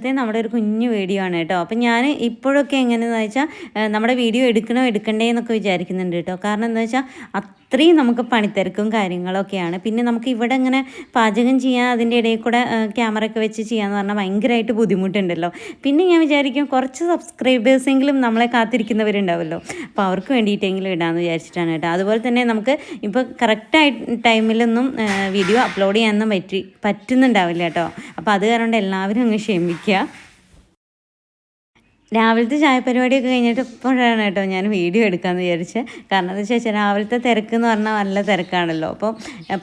ഇന്നത്തെ നമ്മുടെ ഒരു കുഞ്ഞു വീഡിയോ ആണ് കേട്ടോ. അപ്പം ഞാൻ ഇപ്പോഴൊക്കെ എങ്ങനെയെന്ന് വെച്ചാൽ നമ്മുടെ വീഡിയോ എടുക്കണോ എടുക്കണ്ടേ എന്നൊക്കെ വിചാരിക്കുന്നുണ്ട് കേട്ടോ. കാരണം എന്താ വെച്ചാൽ അത്രയും നമുക്ക് പണിത്തിരക്കും കാര്യങ്ങളൊക്കെയാണ്. പിന്നെ നമുക്ക് ഇവിടെ ഇങ്ങനെ പാചകം ചെയ്യാൻ അതിന്റെ ഇടയിൽ കൂടെ ക്യാമറ ഒക്കെ വെച്ച് ചെയ്യാന്ന് പറഞ്ഞാൽ ഭയങ്കരമായിട്ട് ബുദ്ധിമുട്ടുണ്ടല്ലോ. പിന്നെ ഞാൻ വിചാരിക്കും കുറച്ച് സബ്സ്ക്രൈബേഴ്സെങ്കിലും നമ്മളെ കാത്തിരിക്കുന്നവരുണ്ടാവുമല്ലോ അപ്പോൾ അവർക്ക് വേണ്ടിയിട്ടെങ്കിലും ഇടാമെന്ന് വിചാരിച്ചിട്ടാണ് കേട്ടോ. അതുപോലെ തന്നെ നമുക്ക് ഇപ്പോൾ കറക്റ്റായി ടൈമിലൊന്നും വീഡിയോ അപ്ലോഡ് ചെയ്യാനൊന്നും പറ്റി പറ്റുന്നുണ്ടാവില്ല കേട്ടോ. അപ്പോൾ അത് കാരണം എല്ലാവരും അങ്ങ് ക്ഷമിക്കുക. Yeah. രാവിലത്തെ ചായ പരിപാടിയൊക്കെ കഴിഞ്ഞിട്ട് ഇപ്പോഴാണ് കേട്ടോ ഞാൻ വീഡിയോ എടുക്കാമെന്ന് വിചാരിച്ച്. കാരണം എന്താ വെച്ചാൽ രാവിലത്തെ തിരക്ക് എന്ന് പറഞ്ഞാൽ നല്ല തിരക്കാണല്ലോ. അപ്പോൾ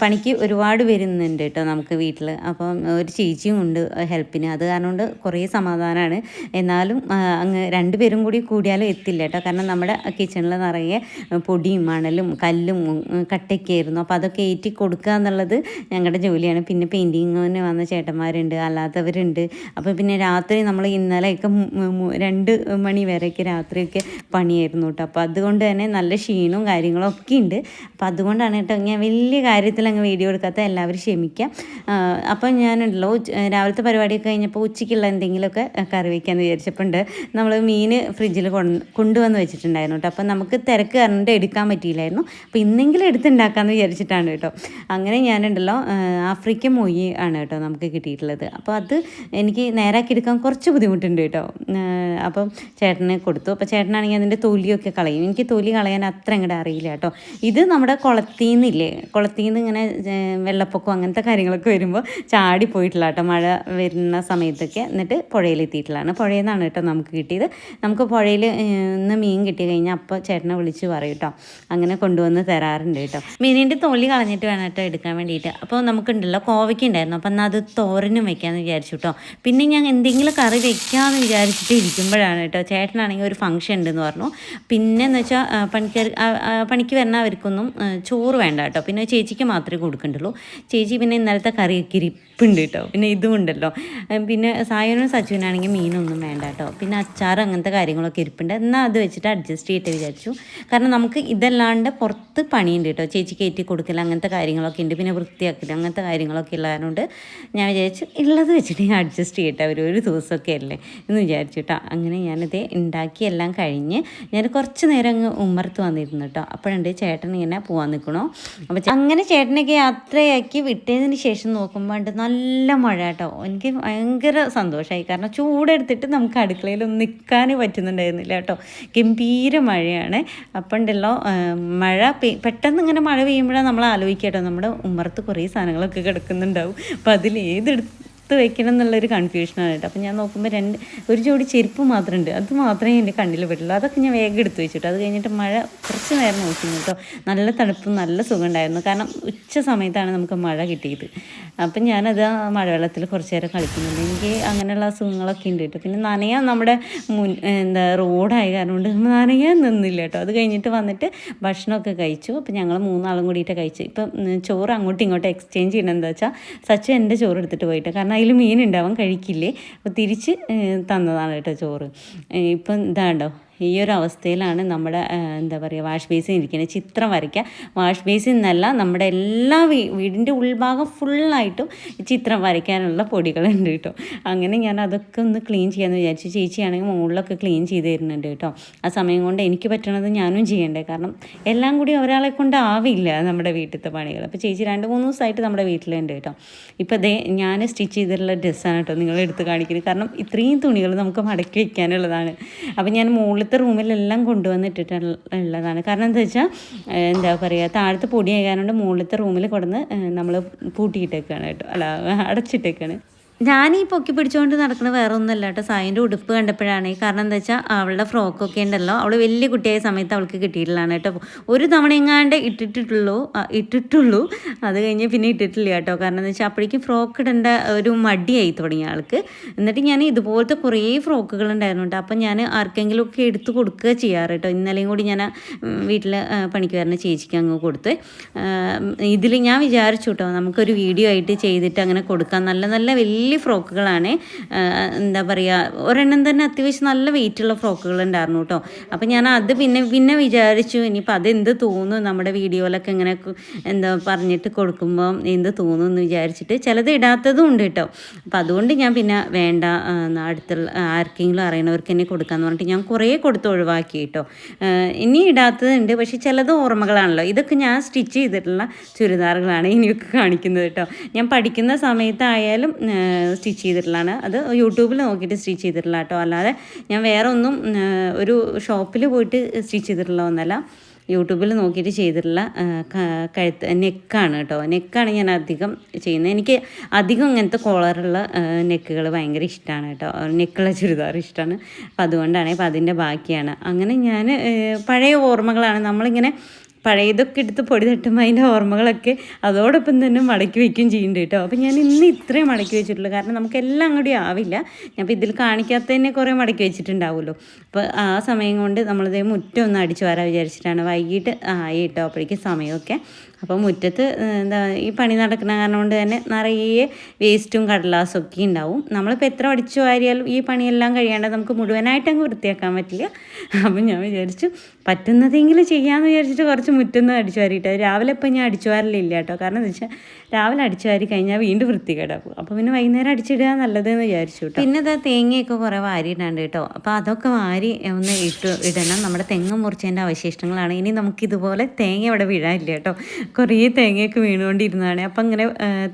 പണിക്ക് ഒരുപാട് വരുന്നുണ്ട് കേട്ടോ നമുക്ക് വീട്ടിൽ അപ്പം ഒരു ചേച്ചിയും ഉണ്ട് ഹെൽപ്പിന്. അത് കാരണം കൊണ്ട് കുറേ സമാധാനമാണ് എന്നാലും അങ്ങ് രണ്ടുപേരും കൂടി കൂടിയാലും എത്തില്ല കേട്ടോ. കാരണം നമ്മുടെ കിച്ചണിൽ നിറയെ പൊടിയും മണലും കല്ലും കട്ടയ്ക്കായിരുന്നു അപ്പോൾ അതൊക്കെ ഏറ്റി കൊടുക്കുക എന്നുള്ളത് ഞങ്ങളുടെ ജോലിയാണ്. പിന്നെ പെയിന്റിങ്ങിന് വന്ന ചേട്ടന്മാരുണ്ട് അല്ലാത്തവരുണ്ട്. അപ്പോൾ പിന്നെ രാത്രി നമ്മൾ ഇന്നലെയൊക്കെ മു- രണ്ട് മണി വരെയൊക്കെ രാത്രിയൊക്കെ പണിയായിരുന്നു കേട്ടോ. അപ്പോൾ അതുകൊണ്ട് തന്നെ നല്ല ക്ഷീണവും കാര്യങ്ങളും ഒക്കെ ഉണ്ട്. അപ്പോൾ അതുകൊണ്ടാണ് കേട്ടോ ഞാൻ വലിയ കാര്യത്തിൽ അങ്ങ് വീഡിയോ എടുക്കാത്ത എല്ലാവരും ക്ഷമിക്കാം. അപ്പം ഞാനുണ്ടല്ലോ രാവിലത്തെ പരിപാടിയൊക്കെ കഴിഞ്ഞപ്പോൾ ഉച്ചയ്ക്കുള്ള എന്തെങ്കിലുമൊക്കെ കറി വയ്ക്കാമെന്ന് വിചാരിച്ചപ്പോണ്ട് നമ്മൾ മീൻ ഫ്രിഡ്ജിൽ കൊണ്ട് കൊണ്ടുവന്ന് വെച്ചിട്ടുണ്ടായിരുന്നു കേട്ടോ. അപ്പം നമുക്ക് തിരക്ക് കറണ്ട് എടുക്കാൻ പറ്റിയില്ലായിരുന്നു. അപ്പോൾ ഇന്നെങ്കിലും എടുത്തുണ്ടാക്കാമെന്ന് വിചാരിച്ചിട്ടാണ് കേട്ടോ. അങ്ങനെ ഞാനുണ്ടല്ലോ ആഫ്രിക്കൻ മൊയ്യ് ആണ് കേട്ടോ നമുക്ക് കിട്ടിയിട്ടുള്ളത്. അപ്പോൾ അത് എനിക്ക് നേരാക്കി എടുക്കാൻ കുറച്ച് ബുദ്ധിമുട്ടുണ്ട് കേട്ടോ. അപ്പം ചേട്ടന് കൊടുത്തു. അപ്പോൾ ചേട്ടനാണെങ്കിൽ അതിന്റെ തൊലിയൊക്കെ കളയും. എനിക്ക് തൊലി കളയാൻ അത്ര അങ്ങോട്ട് അറിയില്ല കേട്ടോ. ഇത് നമ്മുടെ കുളത്തിൽ നിന്നില്ലേ കുളത്തിൽ നിന്ന് ഇങ്ങനെ വെള്ളപ്പൊക്കം അങ്ങനത്തെ കാര്യങ്ങളൊക്കെ വരുമ്പോൾ ചാടി പോയിട്ടില്ല കേട്ടോ. മഴ വരുന്ന സമയത്തൊക്കെ എന്നിട്ട് പുഴയിലെത്തിയിട്ടുള്ളതാണ്. പുഴയിൽ നിന്നാണ് കേട്ടോ നമുക്ക് കിട്ടിയത്. നമുക്ക് പുഴയിൽ നിന്ന് മീൻ കിട്ടി കഴിഞ്ഞാൽ അപ്പോൾ ചേട്ടനെ വിളിച്ച് പറയും കേട്ടോ. അങ്ങനെ കൊണ്ടുവന്ന് തരാറുണ്ട് കേട്ടോ. മീനിന്റെ തൊലി കളഞ്ഞിട്ട് വേണം കേട്ടോ എടുക്കാൻ വേണ്ടിയിട്ട്. അപ്പോൾ നമുക്കുണ്ടല്ലോ കോവയ്ക്ക് ഉണ്ടായിരുന്നു. അപ്പോൾ എന്നാൽ അത് തോരനും വെക്കാമെന്ന് വിചാരിച്ചു കേട്ടോ. പിന്നെ ഞാൻ എന്തെങ്കിലും കറി വെക്കാമെന്ന് വിചാരിച്ചിട്ട് ഇരിക്കുമ്പോഴാണ് കേട്ടോ. ചേട്ടനാണെങ്കിൽ ഒരു ഫംഗ്ഷൻ ഉണ്ടെന്ന് പറഞ്ഞു. പിന്നെ എന്ന് വെച്ചാൽ പണിക്കാർ പണിക്ക് വരുന്ന അവർക്കൊന്നും ചോറ് വേണ്ട കേട്ടോ. പിന്നെ ചേച്ചിക്ക് മാത്രമേ കൊടുക്കണ്ടുള്ളൂ. ചേച്ചി പിന്നെ ഇന്നലത്തെ കറിയൊക്കെ ഇരിപ്പുണ്ട് കേട്ടോ. പിന്നെ ഇതും ഉണ്ടല്ലോ. പിന്നെ സായനും സച്ചുവിനാണെങ്കിൽ മീനൊന്നും വേണ്ട കേട്ടോ. പിന്നെ അച്ചാർ അങ്ങനത്തെ കാര്യങ്ങളൊക്കെ ഇരിപ്പുണ്ട്. എന്നാൽ അത് വെച്ചിട്ട് അഡ്ജസ്റ്റ് ചെയ്തിട്ട് വിചാരിച്ചു. കാരണം നമുക്ക് ഇതല്ലാണ്ട് പുറത്ത് പണിയുണ്ട് കേട്ടോ. ചേച്ചി കയറ്റി കൊടുക്കൽ അങ്ങനത്തെ കാര്യങ്ങളൊക്കെ ഉണ്ട്. പിന്നെ വൃത്തിയാക്കൽ അങ്ങനത്തെ കാര്യങ്ങളൊക്കെ ഉള്ളതുകൊണ്ട് ഞാൻ വിചാരിച്ചു ഉള്ളത് വെച്ചിട്ട് ഞാൻ അഡ്ജസ്റ്റ് ചെയ്യട്ടെ. അവർ ഒരു ദിവസമൊക്കെ അല്ലേ എന്ന് വിചാരിച്ചു കേട്ടോ. അങ്ങനെ ഞാനത് ഉണ്ടാക്കി എല്ലാം കഴിഞ്ഞ് ഞാൻ കുറച്ച് നേരം അങ്ങ് ഉമ്മർത്ത് വന്നിരുന്നു കേട്ടോ. അപ്പോഴുണ്ട് ചേട്ടൻ ഇങ്ങനെ പോകാൻ നിൽക്കണോ. അപ്പോൾ അങ്ങനെ ചേട്ടനൊക്കെ യാത്രയാക്കി വിട്ടതിന് ശേഷം നോക്കുമ്പോൾ നല്ല മഴ കേട്ടോ. എനിക്ക് ഭയങ്കര സന്തോഷമായി കാരണം ചൂടെടുത്തിട്ട് നമുക്ക് അടുക്കളയിലൊന്നും നിൽക്കാൻ പറ്റുന്നുണ്ടായിരുന്നില്ല കേട്ടോ. ഗംഭീര മഴയാണ്. അപ്പം ഉണ്ടല്ലോ മഴ പെട്ടെന്ന് ഇങ്ങനെ മഴ പെയ്യുമ്പോഴാണ് നമ്മൾ ആലോചിക്കുക കേട്ടോ. നമ്മുടെ ഉമ്മർത്ത് കുറേ സാധനങ്ങളൊക്കെ കിടക്കുന്നുണ്ടാവും. അപ്പോൾ അതിൽ ഏതെടുത്ത് എടുത്ത് വെക്കണം എന്നുള്ളൊരു കൺഫ്യൂഷനാണ് കേട്ടോ. അപ്പോൾ ഞാൻ നോക്കുമ്പോൾ രണ്ട് ഒരു ജോഡി ചെരുപ്പ് മാത്രമുണ്ട്. അത് മാത്രമേ എന്റെ കണ്ണിൽ പെട്ടുള്ളൂ അതൊക്കെ ഞാൻ വേഗം എടുത്ത് വെച്ചിട്ട്. അത് കഴിഞ്ഞിട്ട് മഴ കുറച്ച് നേരം നോക്കി കേട്ടോ. നല്ല തണുപ്പും നല്ല സുഖം ഉണ്ടായിരുന്നു കാരണം ഉച്ച സമയത്താണ് നമുക്ക് മഴ കിട്ടിയത്. അപ്പം ഞാനത് ആ മഴവെള്ളത്തിൽ കുറച്ച് നേരം കളിക്കുന്നുണ്ട്. എനിക്ക് അങ്ങനെയുള്ള അസുഖങ്ങളൊക്കെ ഉണ്ട് കേട്ടോ. പിന്നെ നനയാൻ നമ്മുടെ മുൻ എന്താ റോഡായ കാരണം കൊണ്ട് നനയാൻ നിന്നില്ല കേട്ടോ. അത് കഴിഞ്ഞിട്ട് വന്നിട്ട് ഭക്ഷണമൊക്കെ കഴിച്ചു. അപ്പം ഞങ്ങൾ മൂന്നാളും കൂടിയിട്ട് കഴിച്ചു. ഇപ്പം ചോറ് അങ്ങോട്ടും ഇങ്ങോട്ടും എക്സ്ചേഞ്ച് ചെയ്യണം എന്താ വെച്ചാൽ സച്ചു എന്റെ ചോറ് എടുത്തിട്ട് പോയിട്ട്. കാരണം അതിൽ അവൻ കഴിക്കില്ലേ? അപ്പോൾ തിരിച്ച് തന്നതാണ് കേട്ടോ ചോറ്. ഇപ്പം ഇതാണ്ടോ? ഈ ഒരു അവസ്ഥയിലാണ് നമ്മുടെ എന്താ പറയുക വാഷ് ബേസിൻ ഇരിക്കുന്നത്. ചിത്രം വരയ്ക്കുക. വാഷ് ബേസിൻ എന്നല്ല നമ്മുടെ എല്ലാ വീ വീടിന്റെ ഉൾഭാഗം ഫുള്ളായിട്ടും ചിത്രം വരയ്ക്കാനുള്ള പൊടികളുണ്ട് കേട്ടോ. അങ്ങനെ ഞാൻ അതൊക്കെ ഒന്ന് ക്ലീൻ ചെയ്യാമെന്ന് വിചാരിച്ചു. ചേച്ചിയാണെങ്കിൽ മുകളിലൊക്കെ ക്ലീൻ ചെയ്ത് തരുന്നുണ്ട് കേട്ടോ. ആ സമയം കൊണ്ട് എനിക്ക് പറ്റണത് ഞാനും ചെയ്യണ്ടേ. കാരണം എല്ലാം കൂടി ഒരാളെ കൊണ്ട് ആവില്ല നമ്മുടെ വീട്ടിലത്തെ പണികൾ. അപ്പോൾ ചേച്ചി രണ്ട് മൂന്ന് ദിവസമായിട്ട് നമ്മുടെ വീട്ടിലുണ്ട് കേട്ടോ. ഇപ്പോൾ ദേ ഞാൻ സ്റ്റിച്ച് ചെയ്തിട്ടുള്ള ഡ്രസ്സാണ് കേട്ടോ നിങ്ങൾ എടുത്ത് കാണിക്കുന്നത്. കാരണം ഇത്രയും തുണികൾ നമുക്ക് മടക്കി വയ്ക്കാനുള്ളതാണ്. അപ്പോൾ ഞാൻ മുകളിലത്തെ റൂമിലെല്ലാം കൊണ്ടുവന്നിട്ടിട്ടുള്ളതാണ് കാരണം എന്താ വെച്ചാൽ എന്താ പറയുക താഴത്തെ പൊടി ആയതുകൊണ്ട് മുകളിലത്തെ റൂമിൽ കൊടുന്ന് നമ്മൾ പൂട്ടിയിട്ടേക്കാണ് കേട്ടോ. അല്ല അടച്ചിട്ടേക്കാണ്. ഞാൻ ഈ പൊക്കി പിടിച്ചുകൊണ്ട് നടക്കുന്നത് വേറെ ഒന്നുമല്ല കേട്ടോ. സായിന്റെ ഉടുപ്പ് കണ്ടപ്പോഴാണ്. കാരണം എന്താ വെച്ചാൽ അവളുടെ ഫ്രോക്കൊക്കെ ഉണ്ടല്ലോ. അവൾ വലിയ കുട്ടിയായ സമയത്ത് അവൾക്ക് കിട്ടിയിട്ടുള്ളതാണ് കേട്ടോ. ഒരു തവണ എങ്ങാണ്ട് ഇട്ടിട്ടുള്ളൂ ഇട്ടിട്ടുള്ളൂ. അത് കഴിഞ്ഞ് പിന്നെ ഇട്ടിട്ടില്ല കേട്ടോ. കാരണം എന്താ വെച്ചാൽ അപ്പോഴേക്കും ഫ്രോക്ക് ഇടേണ്ട ഒരു മടിയായി തുടങ്ങി ആൾക്ക്. എന്നിട്ട് ഞാൻ ഇതുപോലത്തെ കുറേ ഫ്രോക്കുകൾ ഉണ്ടായിരുന്നു കേട്ടോ. അപ്പം ഞാൻ ആർക്കെങ്കിലും ഒക്കെ എടുത്തു കൊടുക്കുക ചെയ്യാറ് കേട്ടോ. ഇന്നലെയും കൂടി ഞാൻ വീട്ടിൽ പണിക്ക് വരുന്ന ചേച്ചിക്ക് അങ്ങ് കൊടുത്ത്. ഇതിൽ ഞാൻ വിചാരിച്ചു കേട്ടോ. നമുക്കൊരു വീഡിയോ ആയിട്ട് ചെയ്തിട്ട് അങ്ങനെ കൊടുക്കാം. നല്ല നല്ല വലിയ വലിയ ഫ്രോക്കുകളാണ് എന്താ പറയുക ഒരെണ്ണം തന്നെ അത്യാവശ്യം നല്ല വെയിറ്റുള്ള ഫ്രോക്കുകൾ ഉണ്ടായിരുന്നു കേട്ടോ. അപ്പോൾ ഞാൻ അത് പിന്നെ പിന്നെ വിചാരിച്ചു ഇനിയിപ്പോൾ അതെന്ത് തോന്നും നമ്മുടെ വീഡിയോയിലൊക്കെ ഇങ്ങനെ എന്താ പറഞ്ഞിട്ട് കൊടുക്കുമ്പോൾ എന്ത് തോന്നും എന്ന് വിചാരിച്ചിട്ട് ചിലത് ഇടാത്തതും ഉണ്ട് കേട്ടോ. അപ്പോൾ അതുകൊണ്ട് ഞാൻ പിന്നെ വേണ്ട അടുത്തുള്ള ആർക്കെങ്കിലും അറിയണവർക്ക് തന്നെ കൊടുക്കാമെന്ന് പറഞ്ഞിട്ട് ഞാൻ കുറേ കൊടുത്ത് ഒഴിവാക്കി കേട്ടോ. ഇനി ഇടാത്തതുണ്ട് പക്ഷേ ചിലത് ഓർമ്മകളാണല്ലോ. ഇതൊക്കെ ഞാൻ സ്റ്റിച്ച് ചെയ്തിട്ടുള്ള ചുരിദാറുകളാണ് ഇനിയൊക്കെ കാണിക്കുന്നത് കേട്ടോ. ഞാൻ പഠിക്കുന്ന സമയത്തായാലും സ്റ്റിച്ച് ചെയ്തിട്ടുള്ളതാണ്. അത് യൂട്യൂബിൽ നോക്കിയിട്ട് സ്റ്റിച്ച് ചെയ്തിട്ടുള്ള കേട്ടോ. അല്ലാതെ ഞാൻ വേറെ ഒന്നും ഒരു ഷോപ്പിൽ പോയിട്ട് സ്റ്റിച്ച് ചെയ്തിട്ടുള്ള ഒന്നല്ല. യൂട്യൂബിൽ നോക്കിയിട്ട് ചെയ്തിട്ടുള്ള കഴുത്ത് നെക്കാണ് കേട്ടോ. നെക്കാണ് ഞാൻ അധികം ചെയ്യുന്നത്. എനിക്ക് അധികം ഇങ്ങനത്തെ കോളറുള്ള നെക്കുകൾ ഭയങ്കര ഇഷ്ടമാണ് കേട്ടോ. നെക്കുള്ള ചുരിദാർ ഇഷ്ടമാണ്. അപ്പം അതുകൊണ്ടാണ്. അപ്പം അതിന്റെ ബാക്കിയാണ്. അങ്ങനെ ഞാൻ പഴയ ഓർമ്മകളാണ്. നമ്മളിങ്ങനെ പഴയതൊക്കെ എടുത്ത് പൊടി തട്ടുമ്പോൾ അതിന്റെ ഓർമ്മകളൊക്കെ അതോടൊപ്പം തന്നെ മടക്കി വയ്ക്കുകയും ചെയ്യുന്നുണ്ട് കേട്ടോ. അപ്പോൾ ഞാൻ ഇന്ന് ഇത്രയും മടക്കി വെച്ചിട്ടുള്ളൂ. കാരണം നമുക്ക് എല്ലാം ആവില്ല. ഞാൻ ഇപ്പോൾ ഇതിൽ കാണിക്കാത്തതന്നെ കുറേ മടക്കി വെച്ചിട്ടുണ്ടാവുമല്ലോ. അപ്പോൾ ആ സമയം കൊണ്ട് നമ്മളിതേ മുറ്റം ഒന്ന് അടിച്ചു വരാൻ വിചാരിച്ചിട്ടാണ്. വൈകിട്ട് ആയി കേട്ടോ. അപ്പോഴേക്കും സമയമൊക്കെ. അപ്പോൾ മുറ്റത്ത് എന്താ ഈ പണി നടക്കുന്ന കാരണം കൊണ്ട് തന്നെ നിറയെ വേസ്റ്റും കടലാസും ഒക്കെ ഉണ്ടാവും. നമ്മളിപ്പോൾ എത്ര അടിച്ചു വാരിയാലും ഈ പണിയെല്ലാം കഴിയാണ്ട് നമുക്ക് മുഴുവനായിട്ട് അങ്ങ് വൃത്തിയാക്കാൻ പറ്റില്ല. അപ്പം ഞാൻ വിചാരിച്ചു പറ്റുന്നതെങ്കിലും ചെയ്യാമെന്ന് വിചാരിച്ചിട്ട് കുറച്ച് മുറ്റൊന്നും അടിച്ചു വാരിയിട്ട്. രാവിലെ ഇപ്പം ഞാൻ അടിച്ചു വാരലില്ല കേട്ടോ. കാരണം എന്താ വെച്ചാൽ രാവിലെ അടിച്ചു വാരി കഴിഞ്ഞാൽ വീണ്ടും വൃത്തികേടാക്കും അപ്പോൾ പിന്നെ വൈകുന്നേരം അടിച്ചിടുക നല്ലതെന്ന് വിചാരിച്ചു കേട്ടോ. പിന്നെ അത് തേങ്ങയൊക്കെ കുറേ വാരിയിട്ടുണ്ട് കേട്ടോ. അപ്പോൾ അതൊക്കെ വാരി ഒന്ന് ഇട്ട് ഇടണം. നമ്മുടെ തെങ്ങ് മുറിച്ചതിന്റെ അവശിഷ്ടങ്ങളാണ്. ഇനി നമുക്കിതുപോലെ തേങ്ങ ഇവിടെ വീഴാനില്ല കേട്ടോ. കുറേ തേങ്ങയൊക്കെ വീണുകൊണ്ടിരുന്നതാണ്. അപ്പം അങ്ങനെ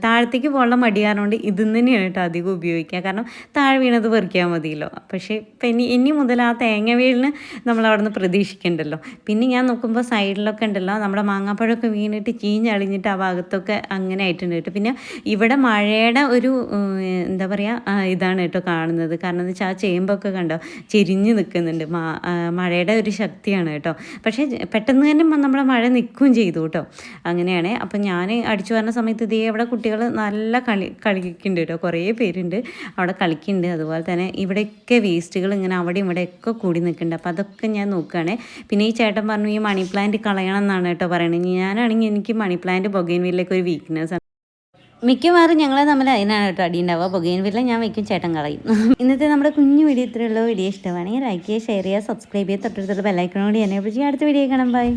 താഴത്തേക്ക് പോകാനുള്ള മടി കാരണം ഇത് തന്നെയാണ് കേട്ടോ അധികം ഉപയോഗിക്കുക. കാരണം താഴെ വീണത് പെറുക്കിയാൽ മതിയല്ലോ. പക്ഷേ ഇപ്പം ഇനി ഇനി മുതൽ ആ തേങ്ങ വീഴിന് നമ്മൾ അവിടെ നിന്ന് പ്രതീക്ഷിക്കണ്ടല്ലോ. പിന്നെ ഞാൻ നോക്കുമ്പോൾ സൈഡിലൊക്കെ ഉണ്ടല്ലോ. നമ്മുടെ മാങ്ങാപ്പഴമൊക്കെ വീണിട്ട് ചീഞ്ഞളിഞ്ഞിട്ട് ആ ഭാഗത്തൊക്കെ അങ്ങനെ ആയിട്ടുണ്ട് കേട്ടോ. പിന്നെ ഇവിടെ മഴയുടെ ഒരു എന്താ പറയുക ഇതാണ് കേട്ടോ കാണുന്നത്. കാരണം എന്ന് വെച്ചാൽ ആ ചേമ്പൊക്കെ കണ്ടോ ചെരിഞ്ഞ് നിൽക്കുന്നുണ്ട്. മഴയുടെ ഒരു ശക്തിയാണ് കേട്ടോ. പക്ഷേ പെട്ടെന്ന് തന്നെ നമ്മുടെ മഴ നിൽക്കുകയും ചെയ്തു കേട്ടോ. അങ്ങനെയാണ്. അപ്പം ഞാൻ അടിച്ചു വരുന്ന സമയത്ത് ഇതേ അവിടെ കുട്ടികൾ നല്ല കളി കളിക്കുന്നുണ്ട് കേട്ടോ. കുറേ പേരുണ്ട്. അവിടെ കളിക്കുന്നുണ്ട്. അതുപോലെ തന്നെ ഇവിടെയൊക്കെ വേസ്റ്റുകൾ ഇങ്ങനെ അവിടെ ഇവിടെയൊക്കെ കൂടി നിൽക്കുന്നുണ്ട്. അപ്പോൾ അതൊക്കെ ഞാൻ നോക്കുകയാണ്. പിന്നെ ഈ ചേട്ടൻ പറഞ്ഞു ഈ മണി പ്ലാന്റ് കളയണം എന്നാണ് കേട്ടോ പറയുന്നത് ഞാനാണെങ്കിൽ എനിക്ക് മണി പ്ലാന്റ് ബൊഗൈൻവില്ലൊക്കെ ഒരു വീക്ക്നെസ് മിക്കവാറും ഞങ്ങൾ തമ്മിൽ അതിനാണ് കേട്ടോ അടി ഉണ്ടാവുക. ബൊഗൈൻവില്ല ഞാൻ വയ്ക്കും ചേട്ടൻ കളയും. ഇന്നത്തെ നമ്മുടെ കുഞ്ഞു വീഡിയോ ഇത്രയുള്ള വീഡിയോ ഇഷ്ടമാണെങ്കിൽ ലൈക്ക് ചെയ്യുക ഷെയർ ചെയ്യുക സബ്സ്ക്രൈബ് ചെയ്യുക. തൊട്ടടുത്തുള്ള ബെല്ലൈക്കണോട് എന്നെ പറ്റി അടുത്ത വീഡിയോ കാണാം. ബൈ